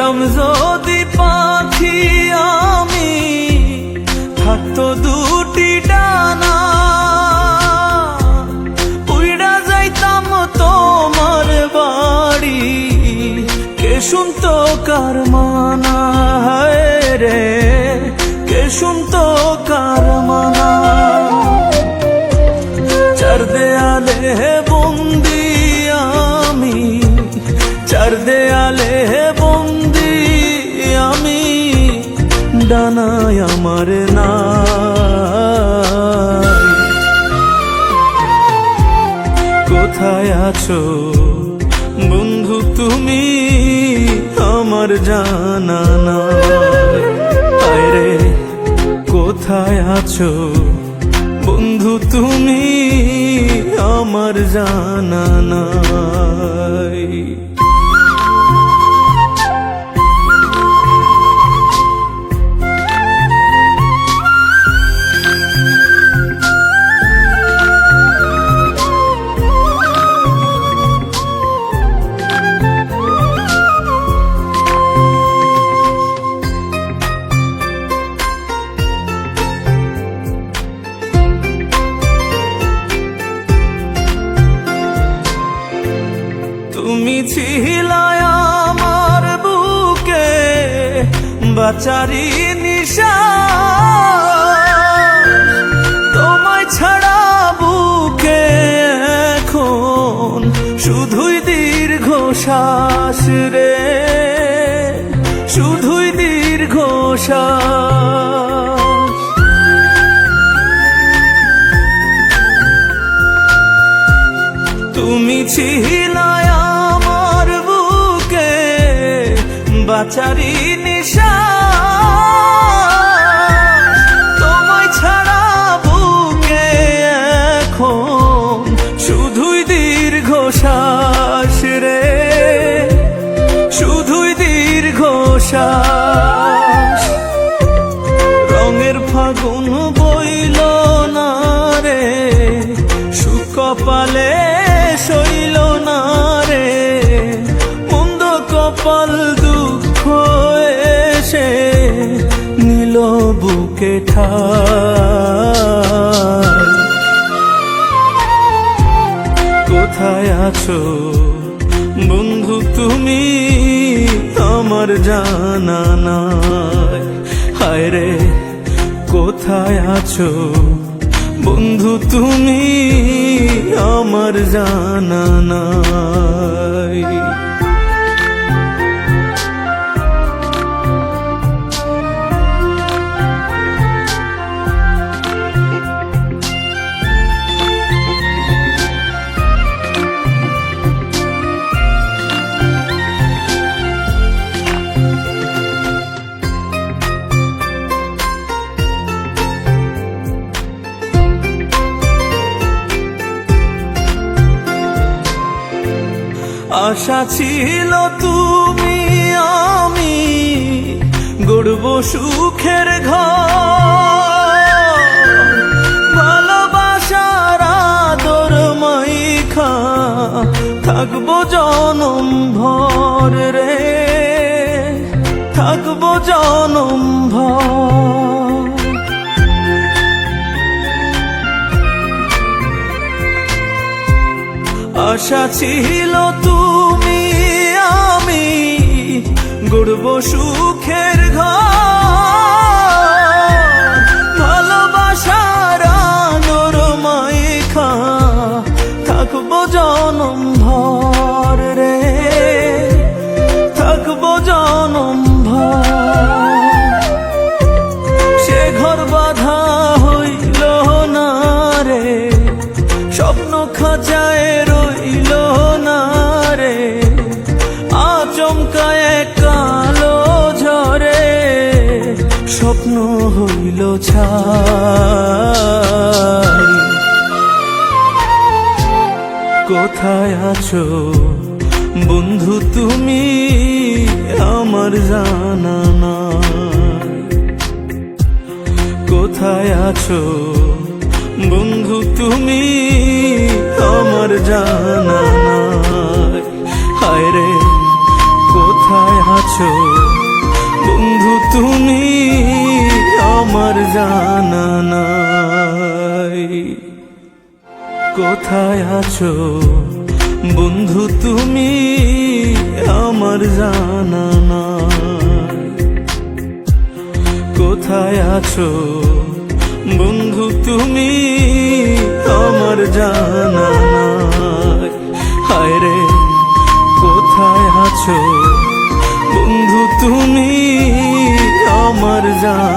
হইতাম যদি ডানায় আমার না কোথায় আছো? বন্ধু, তুমি আমার জানা না রে, কোথায় আছো? বন্ধু, তুমি আমার জানা নাই। ছিলাই আমার বুকে, বাচারি নিশা। তোমায় ছাড়া বুকে এখন শুধুই দীর্ঘ শ্বাস রে, শুধুই দীর্ঘ তুমি ছিলাই বাচারি নিশা তোমায় ছাড়া বুকে এখন শুধুই দীর্ঘ শ্বাস রে। শুধুই দীর্ঘ শ্বাস রঙের ফাগুন বইল না রে, সুকপালে শৈল না রে। মন্দ কপাল দুঃখ বুকে ঠাই কোথায় আছো? বন্ধু তুমি আমার জানা নাই। হায় রে, কোথায় আছো? বন্ধু তুমি আমার জানা নাই। আশা ছিল তুমি, আমি গড়ব সুখের ঘর। ভালোবাসার আদর মাইখা থাকব জনম ভর রে। থাকব জনম আশা ছিল তুমি গড়ব সুখের ঘর। ভালোবাসার আলোর মাইখা থাকব জনম ভর রে। থাকব জনম সে ঘর বাধা হইল না রে। স্বপ্ন খাঁচায় রইল হইল ছাই। কোথায় আছো? বন্ধু, তুমি আমার জানা নাই। কোথায় আছো? বন্ধু, তুমি আমার জানা হায় রে, কোথায় আছো? বন্ধু, তুমি আমার জানা নাই। কোথায় আছো? বন্ধু, তুমি আমার জানা নাই। কোথায় আছো? বন্ধু, তুমি আমার জানা হায় কোথায় আছো? বন্ধু, তুমি আমার জানা